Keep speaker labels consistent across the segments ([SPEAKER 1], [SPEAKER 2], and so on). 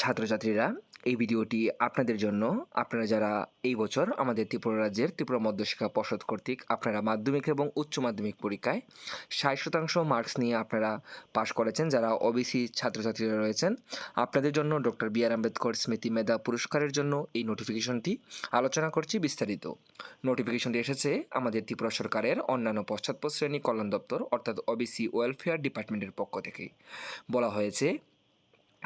[SPEAKER 1] ছাত্রছাত্রীরা, এই ভিডিওটি আপনাদের জন্য। আপনারা যারা এই বছর আমাদের ত্রিপুরা রাজ্যের ত্রিপুরা মধ্যশিক্ষা পর্ষদ কর্তৃক আপনারা মাধ্যমিক এবং উচ্চ মাধ্যমিক পরীক্ষায় ষাট শতাংশ মার্কস নিয়ে আপনারা পাশ করেছেন, যারা ওবিসি ছাত্রছাত্রীরা রয়েছেন, আপনাদের জন্য ডক্টর বি আর আম্বেদকর স্মৃতি মেধা পুরস্কারের জন্য এই নোটিফিকেশনটি আলোচনা করছি বিস্তারিত। নোটিফিকেশনটি এসেছে আমাদের ত্রিপুরা সরকারের অন্যান্য পশ্চাৎপদ শ্রেণি কল্যাণ দপ্তর, অর্থাৎ ওবিসি ওয়েলফেয়ার ডিপার্টমেন্টের পক্ষ থেকে। বলা হয়েছে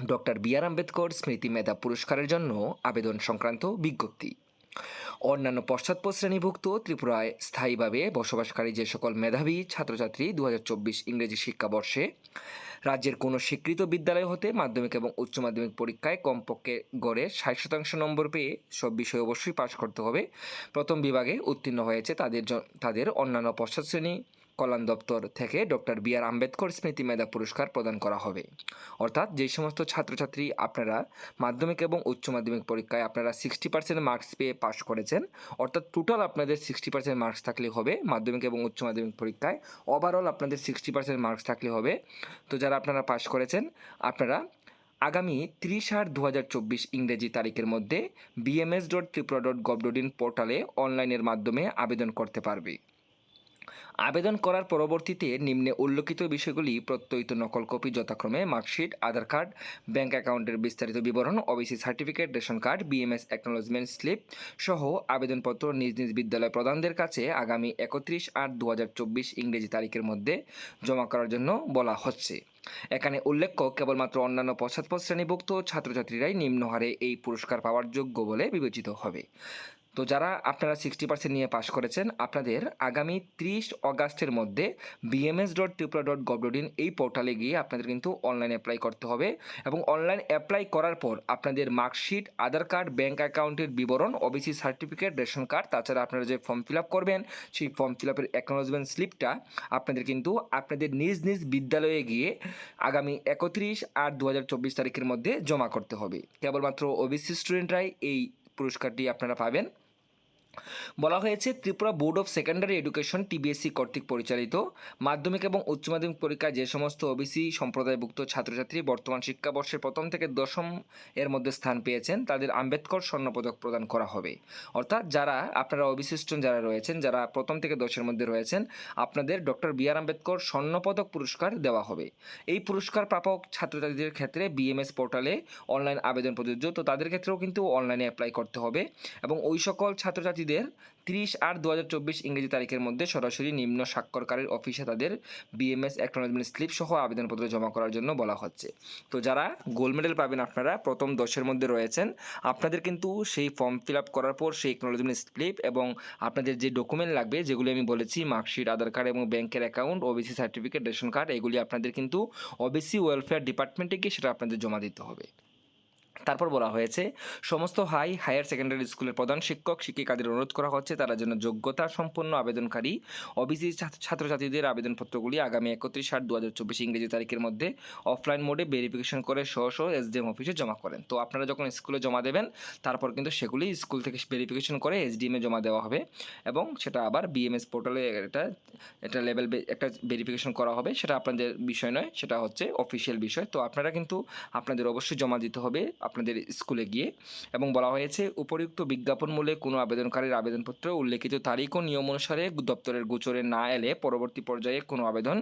[SPEAKER 1] ডক্টর বি আর আম্বেদকর স্মৃতি মেধা পুরস্কারের জন্য আবেদন সংক্রান্ত বিজ্ঞপ্তি। অন্যান্য পশ্চাৎপদ শ্রেণীভুক্ত ত্রিপুরায় স্থায়ীভাবে বসবাসকারী যে সকল মেধাবী ছাত্রছাত্রী দু হাজার চব্বিশ ইংরেজি শিক্ষাবর্ষে রাজ্যের কোনো স্বীকৃত বিদ্যালয় হতে মাধ্যমিক এবং উচ্চ মাধ্যমিক পরীক্ষায় কমপক্ষে গড়ে ষাট শতাংশ নম্বর পেয়ে সব বিষয়ে অবশ্যই পাশ করতে হবে। প্রথম বিভাগে উত্তীর্ণ হয়েছে তাদের তাদের অন্যান্য পশ্চাৎ শ্রেণি কল্যাণ দপ্তর থেকে ডক্টর বি আর আম্বেদকর স্মৃতি মেধা পুরস্কার প্রদান করা হবে। অর্থাৎ যে সমস্ত ছাত্রছাত্রী আপনারা মাধ্যমিক এবং উচ্চ মাধ্যমিক পরীক্ষায় আপনারা সিক্সটি পার্সেন্ট মার্কস পেয়ে পাশ করেছেন, অর্থাৎ টোটাল আপনাদের সিক্সটি পার্সেন্ট মার্কস থাকলে হবে মাধ্যমিক এবং উচ্চ মাধ্যমিক পরীক্ষায়। ওভারঅল আপনাদের সিক্সটি পার্সেন্ট মার্কস থাকলে হবে। তো যারা আপনারা পাশ করেছেন, আপনারা আগামী তিরিশ আট দু হাজার চব্বিশ ইংরেজি তারিখের মধ্যে BMS dot Tripura dot gov dot in পোর্টালে অনলাইনের মাধ্যমে আবেদন করতে পারবে। আবেদন করার পরবর্তীতে নিম্নে উল্লেখিত বিষয়গুলি প্রত্যয়িত নকল কপি যথাক্রমে মার্কশিট, আধার কার্ড, ব্যাংক অ্যাকাউন্টের বিস্তারিত বিবরণ, OBC certificate, ration card, BMS acknowledgement slip সহ আবেদনপত্র নিজ নিজ বিদ্যালয় প্রধানদের কাছে আগামী একত্রিশ আট দু ইংরেজি তারিখের মধ্যে জমা করার জন্য বলা হচ্ছে। এখানে উল্লেখ্য, কেবলমাত্র অন্যান্য পশ্চাৎপদ শ্রেণীভুক্ত ছাত্রছাত্রীরাই নিম্ন হারে এই পুরস্কার পাওয়ার যোগ্য বলে বিবেচিত হবে। তো যারা আপনারা সিক্সটি পার্সেন্ট নিয়ে পাশ করেছেন, আপনাদের আগামী ত্রিশ অগাস্টের মধ্যে BMS dot Tripura dot gov dot in এই পোর্টালে গিয়ে আপনাদের কিন্তু অনলাইন অ্যাপ্লাই করতে হবে এবং অনলাইন অ্যাপ্লাই করার পর আপনাদের মার্কশিট আধার কার্ড ব্যাঙ্ক অ্যাকাউন্টের বিবরণ ওবিসি সার্টিফিকেট রেশন কার্ড তাছাড়া আপনারা যে ফর্ম ফিল আপ করবেন, সেই ফর্ম ফিল আপের অ্যাকনোলজমেন্ট স্লিপটা আপনাদের কিন্তু আপনাদের নিজ নিজ বিদ্যালয়ে গিয়ে আগামী একত্রিশ আট দু তারিখের মধ্যে জমা করতে হবে। কেবলমাত্র ওবিসি স্টুডেন্টরাই এই পুরস্কারটি আপনারা পাবেন। বলা হয়েছে Tripura Board of Secondary Education, TBSC কর্তৃক পরিচালিত। মাধ্যমিক এবং উচ্চ মাধ্যমিক পরীক্ষায় যে সমস্ত ওবিসি সম্প্রদায়ভুক্ত ছাত্রছাত্রী বর্তমান শিক্ষাবর্ষের প্রথম থেকে দশম এর মধ্যে স্থান পেয়েছেন, তাদের আম্বেদকর স্বর্ণপদক প্রদান করা হবে। অর্থাৎ যারা, আপনারা স্টুডেন্ট যারা রয়েছেন, যারা প্রথম থেকে দশের মধ্যে রয়েছেন, আপনাদের ডক্টর বি আর আম্বেদকর স্বর্ণপদক পুরস্কার দেওয়া হবে। এই পুরস্কার প্রাপক ছাত্রছাত্রীদের ক্ষেত্রে বিএমএস পোর্টালে অনলাইন আবেদন প্রযোজ্য, তো তাদের ক্ষেত্রেও কিন্তু অনলাইনে অ্যাপ্লাই করতে হবে। এবং ওই সকল ছাত্রছাত্রীদের তিরিশ আট দু হাজার চব্বিশ ইংরেজি তারিখের মধ্যে সরাসরি নিম্ন স্বাক্ষরকারীর অফিসে তাদের বিএমএস অ্যাকনোলজমেন্ট স্লিপ সহ আবেদনপত্র জমা করার জন্য বলা হচ্ছে। তো যারা গোল্ড মেডেল পাবেন আপনারা, প্রথম দশের মধ্যে রয়েছেন, আপনাদের কিন্তু সেই ফর্ম ফিল আপ করার পর সেই অ্যাকনোলজমেন্ট স্লিপ এবং আপনাদের যে ডকুমেন্ট লাগবে, যেগুলি আমি বলেছি মার্কশিট আধার কার্ড এবং ব্যাংকের account OBC certificate ration card এগুলি আপনাদের কিন্তু ওবিসি ওয়েলফেয়ার ডিপার্টমেন্টে গিয়ে সেটা আপনাদের জমা দিতে হবে। তারপর বলা হয়েছে, সমস্ত হাই হায়ার সেকেন্ডারি স্কুলের প্রধান শিক্ষক, শিক্ষিকাদের অনুরোধ করা হচ্ছে, তারা যেন যোগ্যতা সম্পন্ন আবেদনকারী ওবিসি ছাত্রছাত্রীদের আবেদনপত্রগুলি আগামী একত্রিশ আট দু হাজার চব্বিশ ইংরেজি তারিখের মধ্যে অফলাইন মোডে ভেরিফিকেশন করে স্ব স্ব এসডিএম অফিসে জমা করেন। তো আপনারা যখন স্কুলে জমা দেবেন, তারপর কিন্তু সেগুলি স্কুল থেকে ভেরিফিকেশন করে এসডিএমে জমা দেওয়া হবে এবং সেটা আবার বিএমএস পোর্টালে একটা একটা লেভেল একটা ভেরিফিকেশন করা হবে। সেটা আপনাদের বিষয় নয়, সেটা হচ্ছে অফিসিয়াল বিষয়। তো আপনারা কিন্তু আপনাদের অবশ্যই জমা দিতে হবে। আপনাদের স্কুলে গিয়ে। এবং বলা হয়েছে, উপরিউক্ত বিজ্ঞাপনমূলক কোনো আবেদনকারীর আবেদনপত্র, উল্লেখিত তারিখ ও নিয়ম অনুসারে দপ্তরের গোচরে না এলে পরবর্তী পর্যায়ে কোনো আবেদন,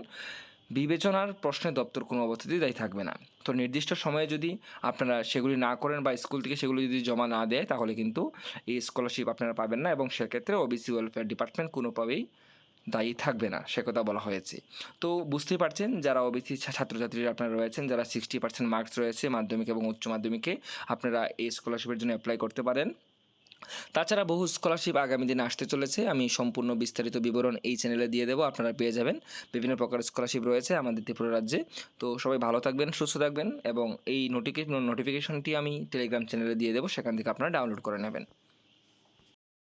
[SPEAKER 1] বিবেচনার প্রশ্নে দপ্তর কোনো অবস্থাতেই দায়ী থাকবে না। তো নির্দিষ্ট সময়ে যদি আপনারা সেগুলি না করেন বা স্কুল থেকে সেগুলি যদি জমা না দেয়, তাহলে কিন্তু এই স্কলারশিপ আপনারা পাবেন না এবং সেক্ষেত্রে ওবিসি ওয়েলফেয়ার ডিপার্টমেন্ট কোনোভাবেই দায়ী থাকবে না, সে কথা বলা হয়েছে। তো বুঝতেই পারছেন যারা ওবিসি ছাত্রছাত্রীরা আপনারা রয়েছেন, যারা সিক্সটি পার্সেন্ট মার্কস রয়েছে মাধ্যমিক এবং উচ্চ মাধ্যমিকে, আপনারা এই স্কলারশিপের জন্য অ্যাপ্লাই করতে পারেন। তাছাড়া বহু স্কলারশিপ আগামী দিনে আসতে চলেছে, আমি সম্পূর্ণ বিস্তারিত বিবরণ এই চ্যানেলে দিয়ে দেবো, আপনারা পেয়ে যাবেন। বিভিন্ন প্রকার স্কলারশিপ রয়েছে আমাদের ত্রিপুরা রাজ্যে। তো সবাই ভালো থাকবেন, সুস্থ থাকবেন এবং এই নোটিফিকেশন নোটিফিকেশনটি আমি টেলিগ্রাম চ্যানেলে দিয়ে দেবো, সেখান থেকে আপনারা ডাউনলোড করে নেবেন।